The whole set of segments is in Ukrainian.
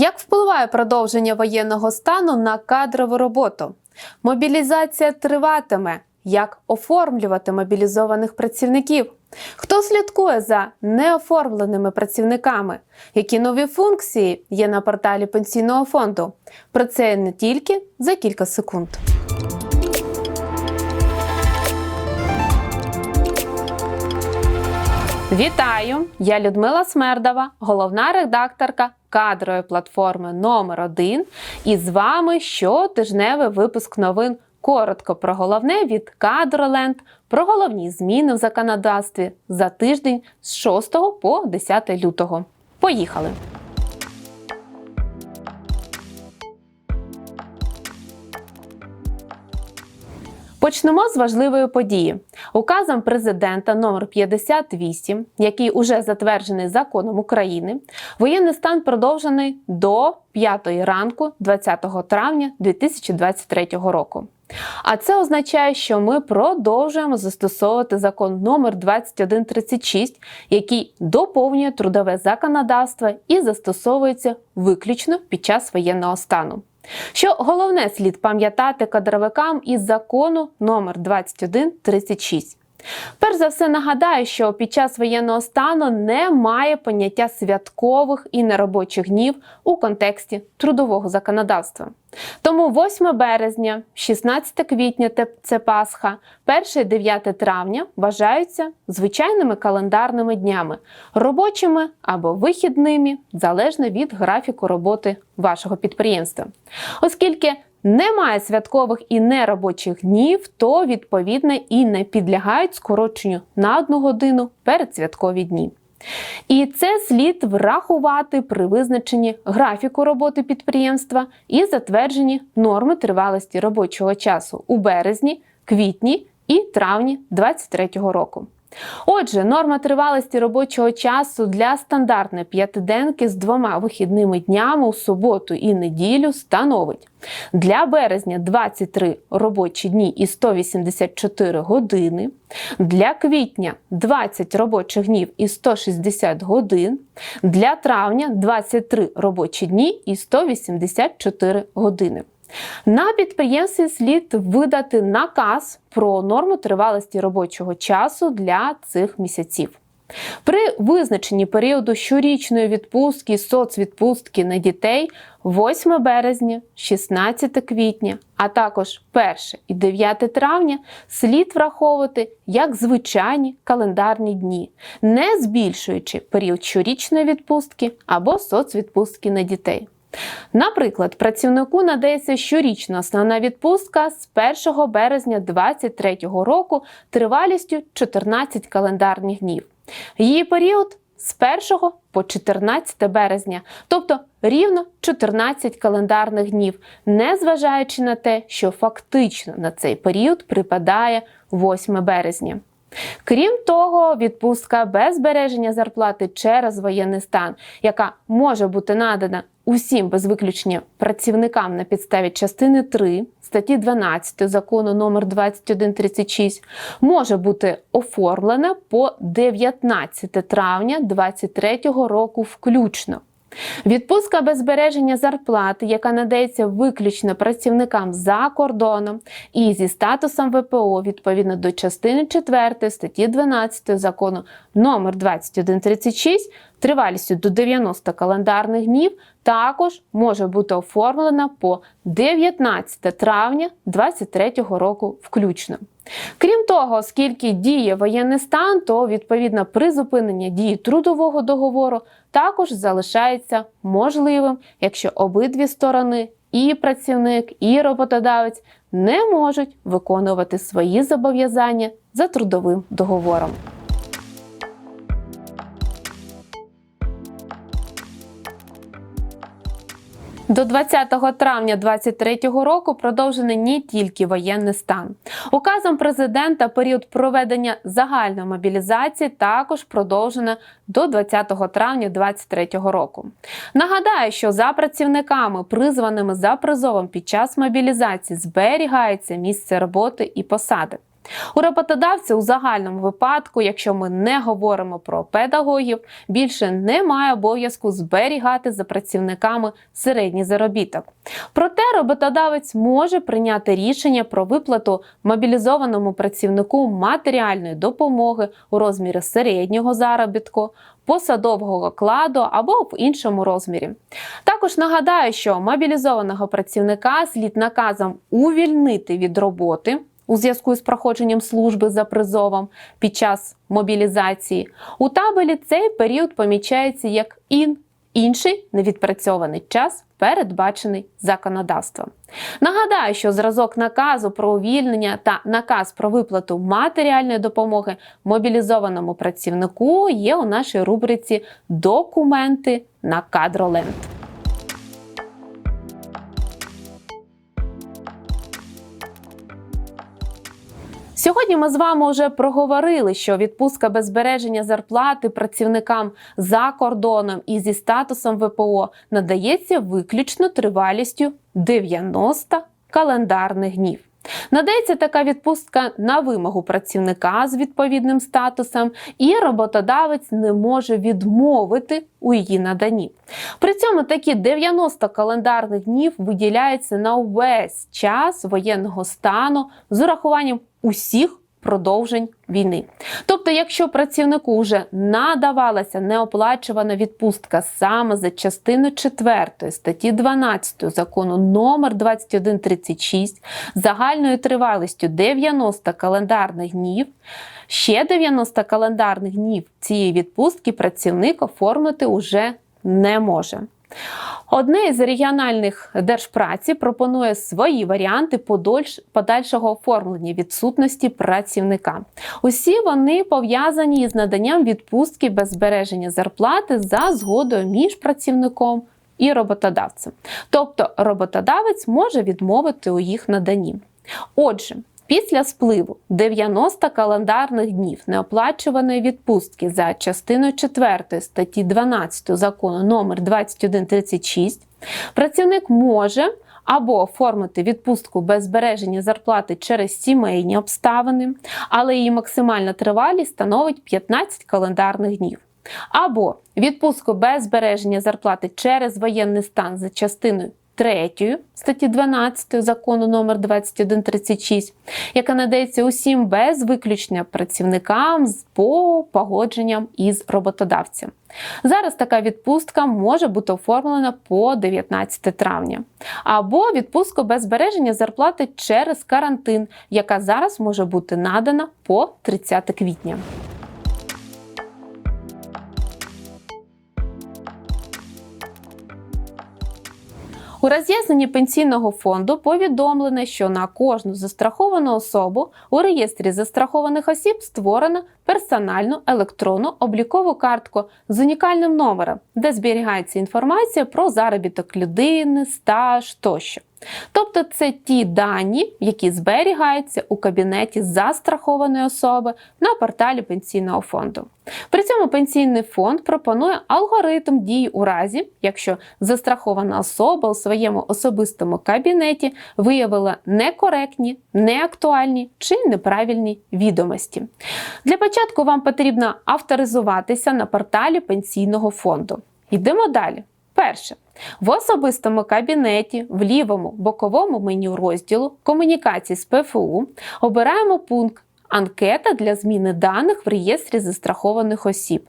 Як впливає продовження воєнного стану на кадрову роботу? Мобілізація триватиме. Як оформлювати мобілізованих працівників? Хто слідкує за неоформленими працівниками? Які нові функції є на порталі пенсійного фонду? Про це не тільки за кілька секунд. Вітаю! Я Людмила Смердова, головна редакторка кадрової платформи номер 1 І з вами щотижневий випуск новин. Коротко про головне від Кадроленд, про головні зміни в законодавстві за тиждень з 6 по 10 лютого. Поїхали! Почнемо з важливої події. Указом президента номер 58, який уже затверджений законом України, воєнний стан продовжений до 5 ранку 20 травня 2023 року. А це означає, що ми продовжуємо застосовувати закон номер 2136, який доповнює трудове законодавство і застосовується виключно під час воєнного стану. Що головне слід пам'ятати кадровикам із закону номер 2136. Перш за все нагадаю, що під час воєнного стану немає поняття святкових і неробочих днів у контексті трудового законодавства. Тому 8 березня, 16 квітня це Пасха, 1 9 травня вважаються звичайними календарними днями, робочими або вихідними, залежно від графіку роботи вашого підприємства. Оскільки немає святкових і неробочих днів, то відповідно і не підлягають скороченню на одну годину перед святкові дні. І це слід врахувати при визначенні графіку роботи підприємства і затвердженні норми тривалості робочого часу у березні, квітні і травні 2023 року. Отже, норма тривалості робочого часу для стандартної п'ятиденки з двома вихідними днями у суботу і неділю становить. Для березня 23 робочі дні і 184 години, для квітня 20 робочих днів і 160 годин, для травня 23 робочі дні і 184 години. На підприємстві слід видати наказ про норму тривалості робочого часу для цих місяців. При визначенні періоду щорічної відпустки, соцвідпустки на дітей 8 березня, 16 квітня, а також 1 і 9 травня слід враховувати як звичайні календарні дні, не збільшуючи період щорічної відпустки або соцвідпустки на дітей. Наприклад, працівнику надається щорічна основна відпустка з 1 березня 2023 року тривалістю 14 календарних днів. Її період з 1 по 14 березня, тобто рівно 14 календарних днів, незважаючи на те, що фактично на цей період припадає 8 березня. Крім того, відпустка без збереження зарплати через воєнний стан, яка може бути надана усім без виключення працівникам на підставі частини 3 статті 12 закону номер 2136, може бути оформлена по 19 травня 2023 року включно. Відпустка без збереження зарплати, яка надається виключно працівникам за кордоном і зі статусом ВПО відповідно до частини 4 статті 12 закону номер 2136 тривалістю до 90 календарних днів, також може бути оформлена по 19 травня 2023 року включно. Крім того, оскільки діє воєнний стан, то відповідно призупинення дії трудового договору також залишається можливим, якщо обидві сторони, і працівник, і роботодавець не можуть виконувати свої зобов'язання за трудовим договором. До 20 травня 2023 року продовжений не тільки воєнний стан. Указом президента період проведення загальної мобілізації також продовжено до 20 травня 2023 року. Нагадаю, що за працівниками, призваними за призовом під час мобілізації, зберігається місце роботи і посади. У роботодавця у загальному випадку, якщо ми не говоримо про педагогів, більше немає обов'язку зберігати за працівниками середній заробіток. Проте роботодавець може прийняти рішення про виплату мобілізованому працівнику матеріальної допомоги у розмірі середнього заробітку, посадового окладу або в іншому розмірі. Також нагадаю, що мобілізованого працівника слід наказом увільнити від роботи. У зв'язку з проходженням служби за призовом під час мобілізації у табелі цей період помічається як ін інший невідпрацьований час, передбачений законодавством. Нагадаю, що зразок наказу про увільнення та наказ про виплату матеріальної допомоги мобілізованому працівнику є у нашій рубриці Документи на кадроленд. Сьогодні ми з вами вже проговорили, що відпустка без збереження зарплати працівникам за кордоном і зі статусом ВПО надається виключно тривалістю 90 календарних днів. Надається така відпустка на вимогу працівника з відповідним статусом, і роботодавець не може відмовити у її наданні. При цьому такі 90 календарних днів виділяються на увесь час воєнного стану з урахуванням усіх продовжень війни. Тобто, якщо працівнику вже надавалася неоплачувана відпустка саме за частину 4 статті 12 закону номер 2136 загальною тривалістю 90 календарних днів, ще 90 календарних днів цієї відпустки працівник оформити уже не може. Одне із регіональних держпраці пропонує свої варіанти подальшого оформлення відсутності працівника. Усі вони пов'язані із наданням відпустки без збереження зарплати за згодою між працівником і роботодавцем. Тобто роботодавець може відмовити у їх наданні. Отже, Після спливу 90 календарних днів неоплачуваної відпустки за частиною 4 статті 12 закону номер 2136 працівник може або оформити відпустку без збереження зарплати через сімейні обставини, але її максимальна тривалість становить 15 календарних днів. Або відпустку без збереження зарплати через воєнний стан за частиною 3 статті 12 закону номер 2136, яка надається усім без виключення працівникам по погодженням із роботодавцем. Зараз така відпустка може бути оформлена по 19 травня, або відпустку без збереження зарплати через карантин, яка зараз може бути надана по 30 квітня. У роз'ясненні пенсійного фонду повідомлено, що на кожну застраховану особу у реєстрі застрахованих осіб створено персональну електронну облікову картку з унікальним номером, де зберігається інформація про заробіток людини, стаж тощо. Тобто це ті дані, які зберігаються у кабінеті застрахованої особи на порталі пенсійного фонду. При цьому пенсійний фонд пропонує алгоритм дій у разі, якщо застрахована особа у своєму особистому кабінеті виявила некоректні, неактуальні чи неправильні відомості. Для початку вам потрібно авторизуватися на порталі пенсійного фонду. Йдемо далі. Перше. В особистому кабінеті в лівому боковому меню розділу комунікації з ПФУ обираємо пункт Анкета для зміни даних в реєстрі застрахованих осіб.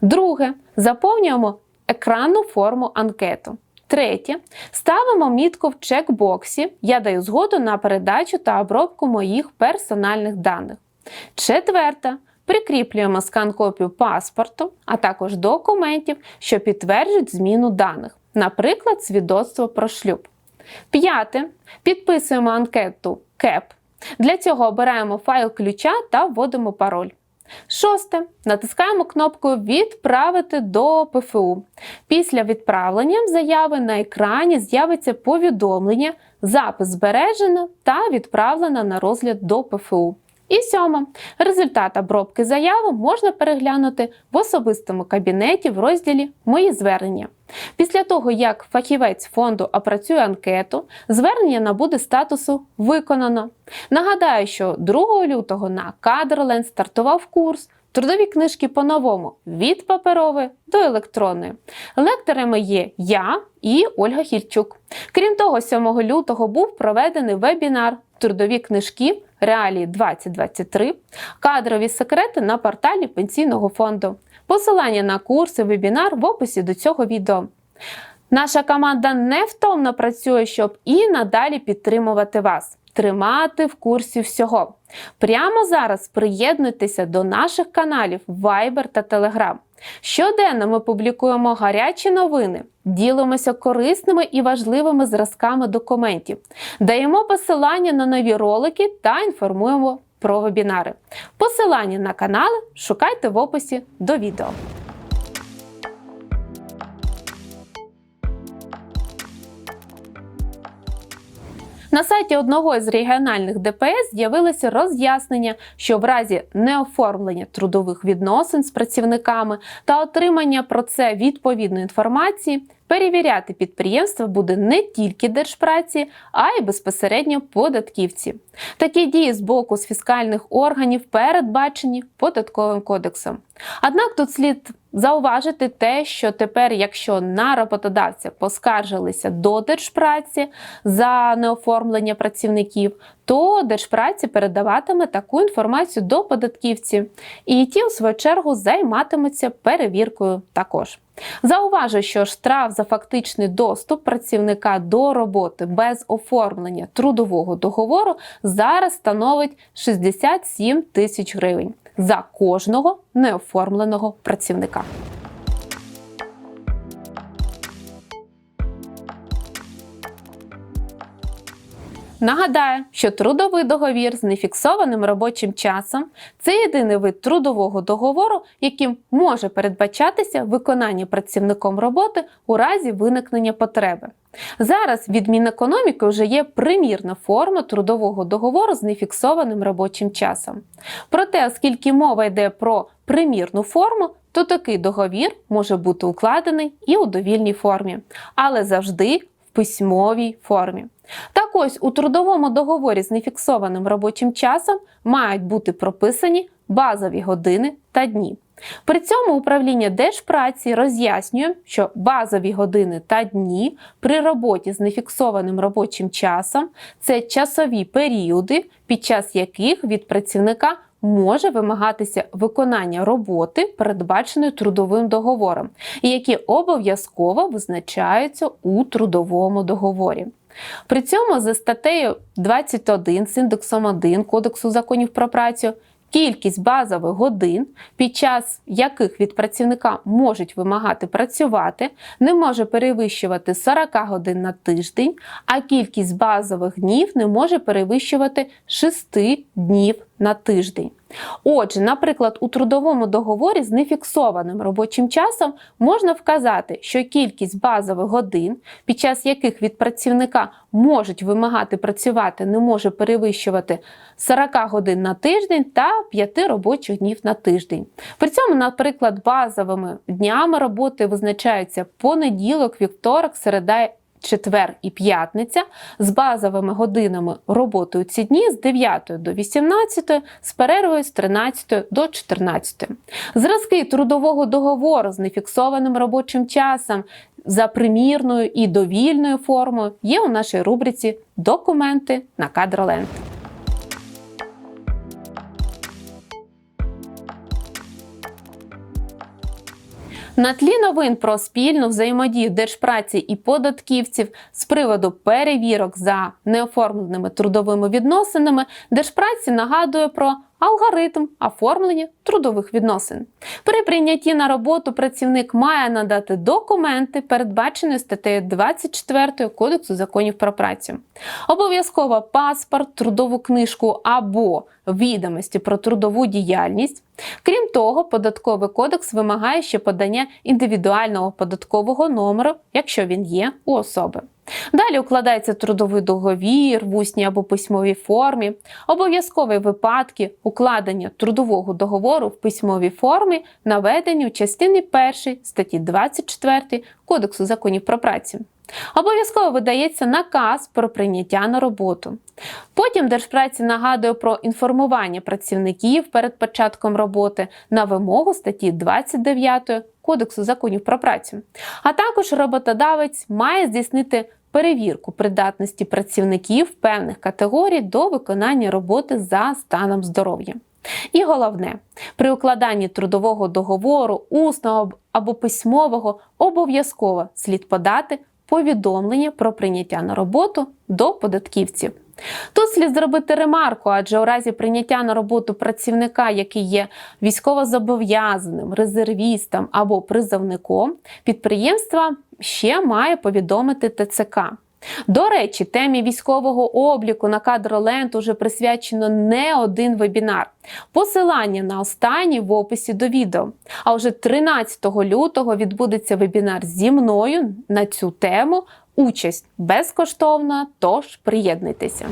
Друге. Заповнюємо екранну форму анкету. Третє. Ставимо мітку в чекбоксі Я даю згоду на передачу та обробку моїх персональних даних. Четверте. Прикріплюємо скан-копію паспорту, а також документів, що підтверджують зміну даних, наприклад, свідоцтво про шлюб. П'яте. Підписуємо анкету КЕП. Для цього обираємо файл ключа та вводимо пароль. Шосте. Натискаємо кнопку Відправити до ПФУ. Після відправлення заяви на екрані з'явиться повідомлення, запис збережено та відправлено на розгляд до ПФУ. І сьоме. Результат обробки заяви можна переглянути в особистому кабінеті в розділі Мої звернення. Після того, як фахівець фонду опрацює анкету, звернення набуде статусу Виконано. Нагадаю, що 2 лютого на Кадроленд стартував курс Трудові книжки по-новому від паперової до електронної. Лекторами є я і Ольга Хільчук. Крім того, 7 лютого був проведений вебінар Трудові книжки Реалії 2023, кадрові секрети на порталі Пенсійного фонду. Посилання на курси, вебінар в описі до цього відео. Наша команда невтомно працює, щоб і надалі підтримувати вас, тримати в курсі всього. Прямо зараз приєднуйтеся до наших каналів Viber та Telegram. Щоденно ми публікуємо гарячі новини, ділимося корисними і важливими зразками документів, даємо посилання на нові ролики та інформуємо про вебінари. Посилання на канали шукайте в описі до відео. На сайті одного із регіональних ДПС з'явилося роз'яснення, що в разі неоформлення трудових відносин з працівниками та отримання про це відповідної інформації. Перевіряти підприємства буде не тільки держпраці, а й безпосередньо податківці. Такі дії з боку з фіскальних органів передбачені податковим кодексом. Однак тут слід зауважити те, що тепер, якщо на роботодавця поскаржилися до держпраці за неоформлення працівників, то держпраці передаватиме таку інформацію до податківців, і ті, у свою чергу, займатимуться перевіркою також. Зауважу, що штраф за фактичний доступ працівника до роботи без оформлення трудового договору зараз становить 67 тисяч гривень за кожного неоформленого працівника. Нагадаю, що трудовий договір з нефіксованим робочим часом це єдиний вид трудового договору, яким може передбачатися виконання працівником роботи у разі виникнення потреби. Зараз від Мінекономіки вже є примірна форма трудового договору з нефіксованим робочим часом. Проте, оскільки мова йде про примірну форму, то такий договір може бути укладений і у довільній формі, але завжди письмовій формі. Так ось у трудовому договорі з нефіксованим робочим часом мають бути прописані базові години та дні. При цьому управління Держпраці роз'яснює, що базові години та дні при роботі з нефіксованим робочим часом це часові періоди, під час яких від працівника може вимагатися виконання роботи, передбаченої трудовим договором, які обов'язково визначаються у трудовому договорі. При цьому за статтею 21 з індексом 1 Кодексу законів про працю кількість базових годин, під час яких від працівника можуть вимагати працювати, не може перевищувати 40 годин на тиждень, а кількість базових днів не може перевищувати 6 днів на тиждень. Отже, наприклад, у трудовому договорі з нефіксованим робочим часом можна вказати, що кількість базових годин, під час яких від працівника можуть вимагати працювати, не може перевищувати 40 годин на тиждень та 5 робочих днів на тиждень. При цьому, наприклад, базовими днями роботи визначаються понеділок, вівторок, середа четвер і п'ятниця з базовими годинами роботи у ці дні з 9 до 18, з перервою з 13 до 14. Зразки трудового договору з нефіксованим робочим часом за примірною і довільною формою є у нашій рубриці Документи на кадроленд. На тлі новин про спільну взаємодію держпраці і податківців з приводу перевірок за неоформленими трудовими відносинами, держпраці нагадує про алгоритм оформлення трудових відносин. При прийнятті на роботу працівник має надати документи, передбачені статтею 24 Кодексу законів про працю. Обов'язково паспорт, трудову книжку або відомості про трудову діяльність. Крім того, податковий кодекс вимагає ще подання індивідуального податкового номеру, якщо він є у особи. Далі укладається трудовий договір в усній або письмовій формі. Обов'язкові випадки укладення трудового договору в письмовій формі наведені у частині 1 статті 24 Кодексу законів про працю. Обов'язково видається наказ про прийняття на роботу. Потім Держпраці нагадує про інформування працівників перед початком роботи на вимогу статті 29 Кодексу законів про працю. А також роботодавець має здійснити перевірку придатності працівників певних категорій до виконання роботи за станом здоров'я. І головне, при укладанні трудового договору, усного або письмового, обов'язково слід подати повідомлення про прийняття на роботу до податківців. Тут слід зробити ремарку, адже у разі прийняття на роботу працівника, який є військовозобов'язаним, резервістом або призовником, підприємство ще має повідомити ТЦК. До речі, темі військового обліку на кадроленд уже присвячено не один вебінар. Посилання на останній в описі до відео. А вже 13 лютого відбудеться вебінар зі мною на цю тему. Участь безкоштовна, тож приєднуйтеся.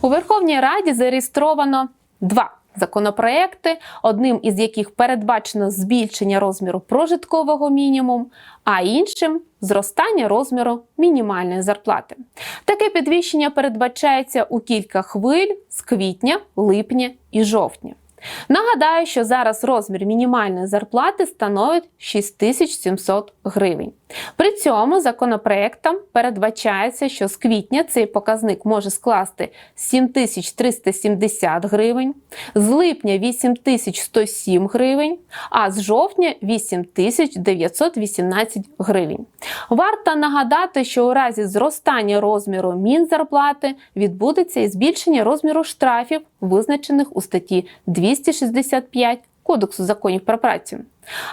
У Верховній Раді зареєстровано два законопроекти, одним із яких передбачено збільшення розміру прожиткового мінімуму, а іншим зростання розміру мінімальної зарплати. Таке підвищення передбачається у кілька хвиль з квітня, липня і жовтня. Нагадаю, що зараз розмір мінімальної зарплати становить 6700 гривень. При цьому законопроектом передбачається, що з квітня цей показник може скласти 7370 гривень, з липня 8107 гривень, а з жовтня 8918 гривень. Варто нагадати, що у разі зростання розміру мінзарплати відбудеться і збільшення розміру штрафів, визначених у статті 265 Кодексу законів про працю.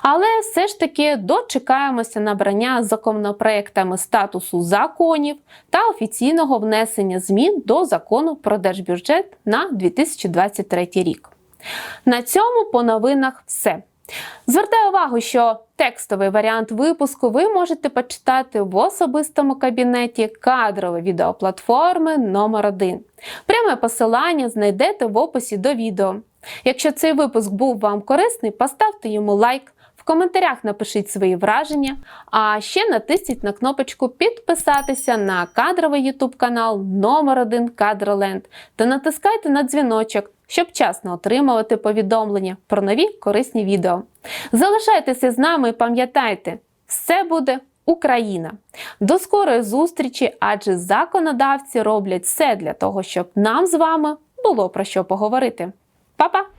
Але все ж таки дочекаємося набрання законопроектами статусу законів та офіційного внесення змін до закону про держбюджет на 2023 рік. На цьому по новинах все. Звертаю увагу, що текстовий варіант випуску ви можете почитати в особистому кабінеті кадрової відеоплатформи номер 1 Пряме посилання знайдете в описі до відео. Якщо цей випуск був вам корисний, поставте йому лайк. В коментарях напишіть свої враження, а ще натисніть на кнопочку підписатися на кадровий YouTube канал номер 1 Кадроленд та натискайте на дзвіночок, щоб вчасно отримувати повідомлення про нові корисні відео. Залишайтеся з нами і пам'ятайте, все буде Україна. До скорої зустрічі, адже законодавці роблять все для того, щоб нам з вами було про що поговорити. Pa, pa!